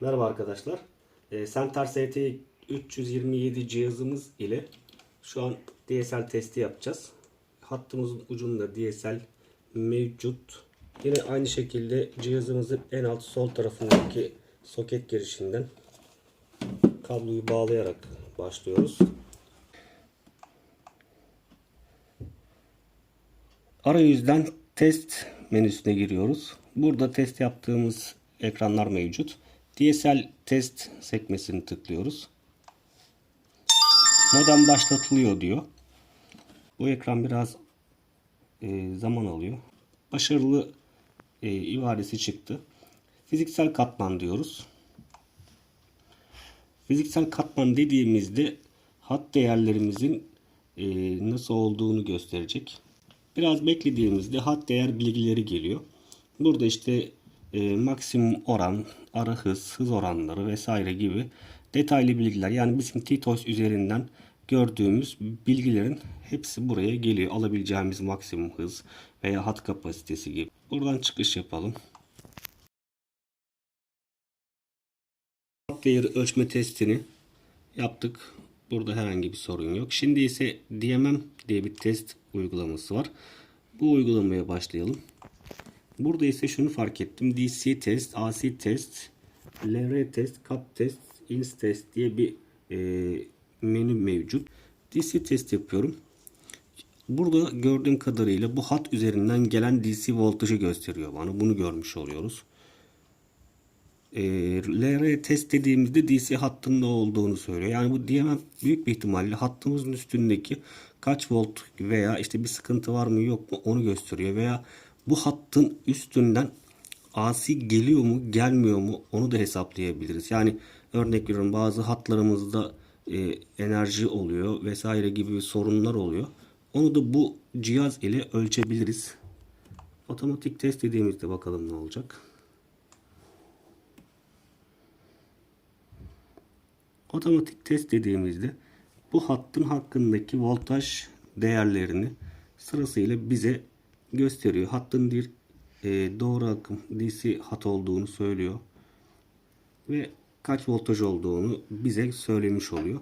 Merhaba arkadaşlar. E, Center ST 327 cihazımız ile şu an DSL testi yapacağız. Hattımızın ucunda DSL mevcut. Yine aynı şekilde cihazımızın en alt sol tarafındaki soket girişinden kabloyu bağlayarak başlıyoruz. Arayüzden test menüsüne giriyoruz. Burada test yaptığımız ekranlar mevcut. DSL test sekmesini tıklıyoruz. Modem başlatılıyor diyor. Bu ekran biraz e, zaman alıyor. Başarılı e, ifadesi çıktı. Fiziksel katman diyoruz. Fiziksel katman dediğimizde hat değerlerimizin e, nasıl olduğunu gösterecek. Biraz beklediğimizde hat değer bilgileri geliyor. Burada işte e, maksimum oran, ara hız, hız oranları vesaire gibi detaylı bilgiler. Yani bizim TTOS üzerinden gördüğümüz bilgilerin hepsi buraya geliyor. Alabileceğimiz maksimum hız veya hat kapasitesi gibi. Buradan çıkış yapalım. Hat değeri ölçme testini yaptık. Burada herhangi bir sorun yok. Şimdi ise DMM diye bir test uygulaması var. Bu uygulamaya başlayalım. Burada ise şunu fark ettim. DC test, AC test, LR test, CAP test, INS test diye bir e, menü mevcut. DC test yapıyorum. Burada gördüğüm kadarıyla bu hat üzerinden gelen DC voltajı gösteriyor bana. Bunu görmüş oluyoruz. E, LR test dediğimizde DC hattının ne olduğunu söylüyor. Yani bu diyemem büyük bir ihtimalle hattımızın üstündeki kaç volt veya işte bir sıkıntı var mı yok mu onu gösteriyor veya bu hattın üstünden AC geliyor mu gelmiyor mu onu da hesaplayabiliriz. Yani örnek veriyorum bazı hatlarımızda e, enerji oluyor vesaire gibi sorunlar oluyor. Onu da bu cihaz ile ölçebiliriz. Otomatik test dediğimizde bakalım ne olacak. Otomatik test dediğimizde bu hattın hakkındaki voltaj değerlerini sırasıyla bize gösteriyor. Hattın bir e, doğru akım DC hat olduğunu söylüyor. Ve kaç voltaj olduğunu bize söylemiş oluyor.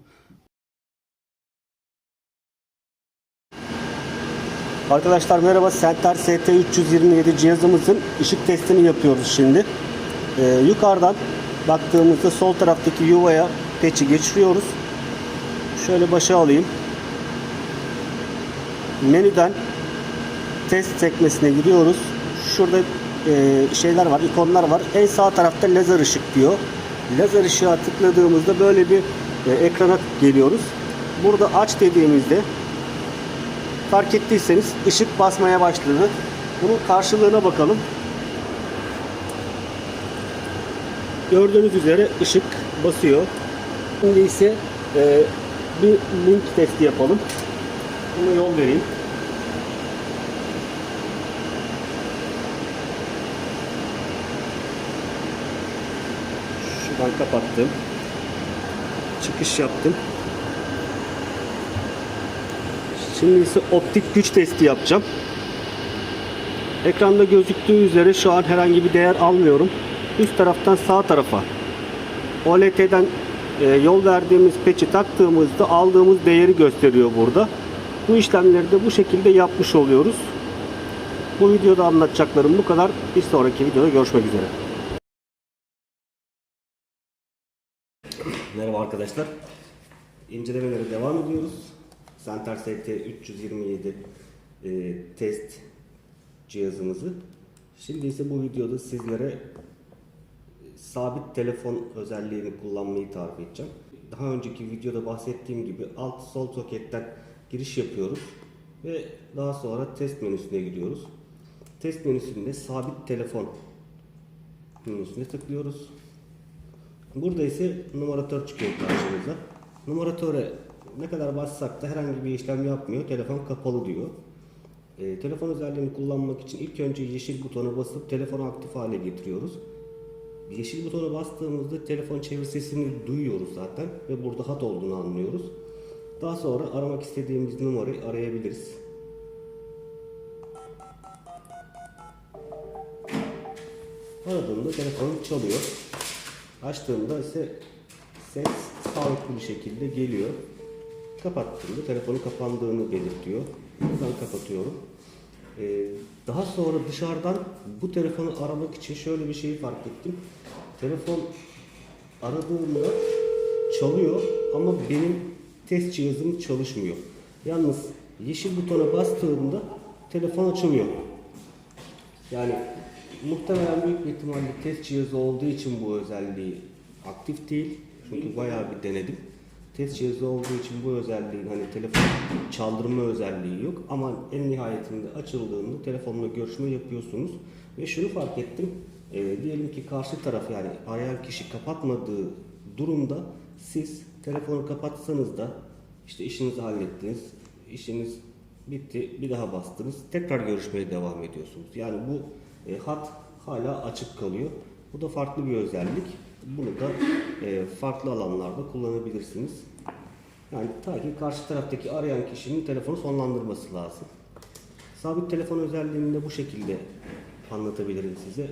Arkadaşlar merhaba. Center ST 327 cihazımızın ışık testini yapıyoruz şimdi. Ee, yukarıdan baktığımızda sol taraftaki yuvaya peçi geçiriyoruz. Şöyle başa alayım. Menüden test sekmesine giriyoruz. Şurada e, şeyler var, ikonlar var. En sağ tarafta lazer ışık diyor. Lazer ışığa tıkladığımızda böyle bir e, ekrana geliyoruz. Burada aç dediğimizde fark ettiyseniz ışık basmaya başladı. Bunun karşılığına bakalım. Gördüğünüz üzere ışık basıyor. Şimdi ise e, bir link testi yapalım. Buna yol vereyim. Şuradan kapattım. Çıkış yaptım. Şimdi ise optik güç testi yapacağım. Ekranda gözüktüğü üzere şu an herhangi bir değer almıyorum. Üst taraftan sağ tarafa OLT'den e, yol verdiğimiz peçi taktığımızda aldığımız değeri gösteriyor burada. Bu işlemleri de bu şekilde yapmış oluyoruz. Bu videoda anlatacaklarım bu kadar. Bir sonraki videoda görüşmek üzere. Merhaba arkadaşlar. İncelemelere devam ediyoruz. Center ST 327 e, test cihazımızı. Şimdi ise bu videoda sizlere sabit telefon özelliğini kullanmayı tarif edeceğim. Daha önceki videoda bahsettiğim gibi alt sol soketten giriş yapıyoruz ve daha sonra test menüsüne gidiyoruz. Test menüsünde sabit telefon menüsüne tıklıyoruz. Burada ise numaratör çıkıyor karşımıza. Numaratöre ne kadar bassak da herhangi bir işlem yapmıyor. Telefon kapalı diyor. E, telefon özelliğini kullanmak için ilk önce yeşil butona basıp telefonu aktif hale getiriyoruz. Yeşil butona bastığımızda telefon çevir sesini duyuyoruz zaten ve burada hat olduğunu anlıyoruz. Daha sonra aramak istediğimiz numarayı arayabiliriz. Aradığımda telefon çalıyor. Açtığımda ise ses sağlıklı bir şekilde geliyor. Kapattığımda telefonun kapandığını belirtiyor. Buradan kapatıyorum. Ee, daha sonra dışarıdan bu telefonu aramak için şöyle bir şeyi fark ettim. Telefon aradığımda çalıyor ama benim test cihazım çalışmıyor. Yalnız yeşil butona bastığımda telefon açılıyor. Yani muhtemelen büyük bir ihtimalle test cihazı olduğu için bu özelliği aktif değil. Çünkü bayağı bir denedim. Test cihazı olduğu için bu özelliğin hani telefon çaldırma özelliği yok ama en nihayetinde açıldığında telefonla görüşme yapıyorsunuz ve şunu fark ettim. Ee, diyelim ki karşı taraf yani arayan kişi kapatmadığı durumda siz telefonu kapatsanız da işte işinizi hallettiniz, işiniz bitti, bir daha bastınız, tekrar görüşmeye devam ediyorsunuz. Yani bu e, hat hala açık kalıyor. Bu da farklı bir özellik. Bunu da e, farklı alanlarda kullanabilirsiniz. Yani ta ki karşı taraftaki arayan kişinin telefonu sonlandırması lazım. Sabit telefon özelliğini de bu şekilde anlatabilirim size.